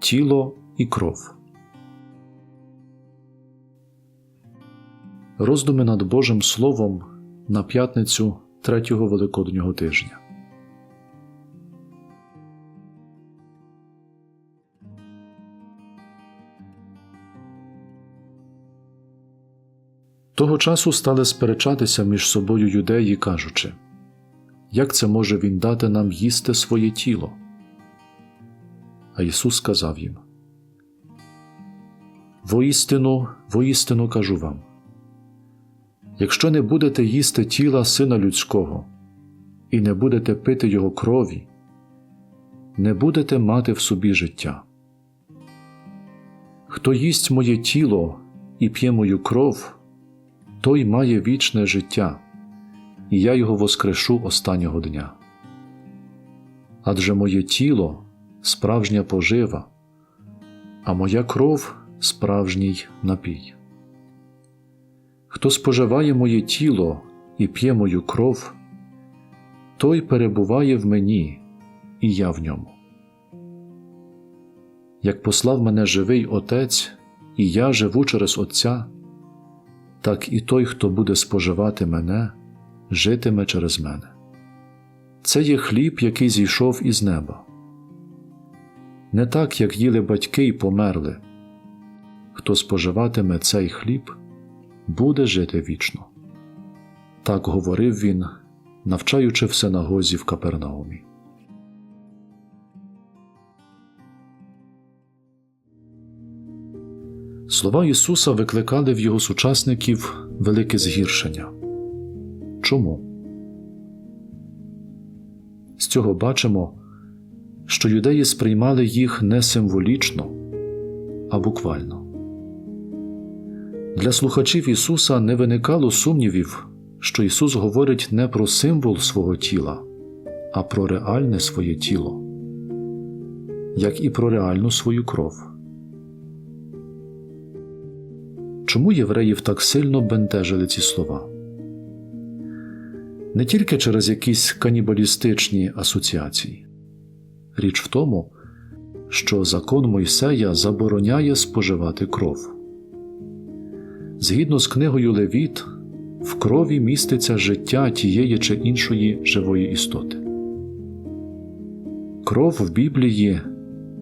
тіло і кров. Роздуми над Божим Словом на п'ятницю третього Великоднього тижня. Того часу стали сперечатися між собою юдеї, кажучи, як це може він дати нам їсти своє тіло? А Ісус сказав їм: Воістину, воістину кажу вам, якщо не будете їсти тіла Сина Людського і не будете пити Його крові, не будете мати в собі життя. Хто їсть моє тіло і п'є мою кров, той має вічне життя, і я його воскрешу останнього дня. Адже моє тіло справжня пожива, а моя кров справжній напій. Хто споживає моє тіло і п'є мою кров, той перебуває в мені, і я в ньому. Як послав мене живий Отець, і я живу через Отця, так і той, хто буде споживати мене, житиме через мене. Це є хліб, який зійшов із неба. Не так, як їли батьки й померли. Хто споживатиме цей хліб, буде жити вічно. Так говорив він, навчаючи в синагозі в Капернаумі. Слова Ісуса викликали в його сучасників велике згіршення. Чому? З цього бачимо, що юдеї сприймали їх не символічно, а буквально. Для слухачів Ісуса не виникало сумнівів, що Ісус говорить не про символ свого тіла, а про реальне своє тіло, як і про реальну свою кров. Чому євреїв так сильно бентежили ці слова? Не тільки через якісь канібалістичні асоціації. Річ в тому, що закон Мойсея забороняє споживати кров. Згідно з книгою Левіт, в крові міститься життя тієї чи іншої живої істоти. Кров в Біблії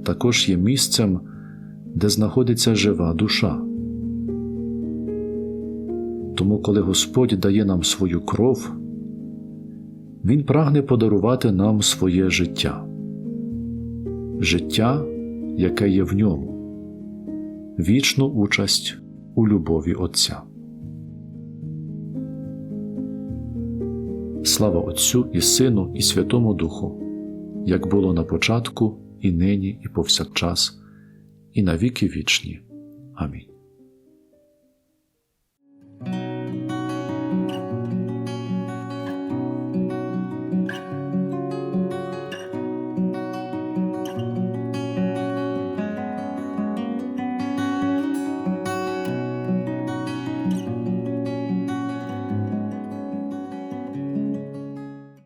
також є місцем, де знаходиться жива душа. Тому, коли Господь дає нам свою кров, Він прагне подарувати нам своє життя, життя, яке є в ньому, вічну участь у любові Отця. Слава Отцю і Сину, і Святому Духу, як було на початку, і нині, і повсякчас, і на віки вічні. Амінь.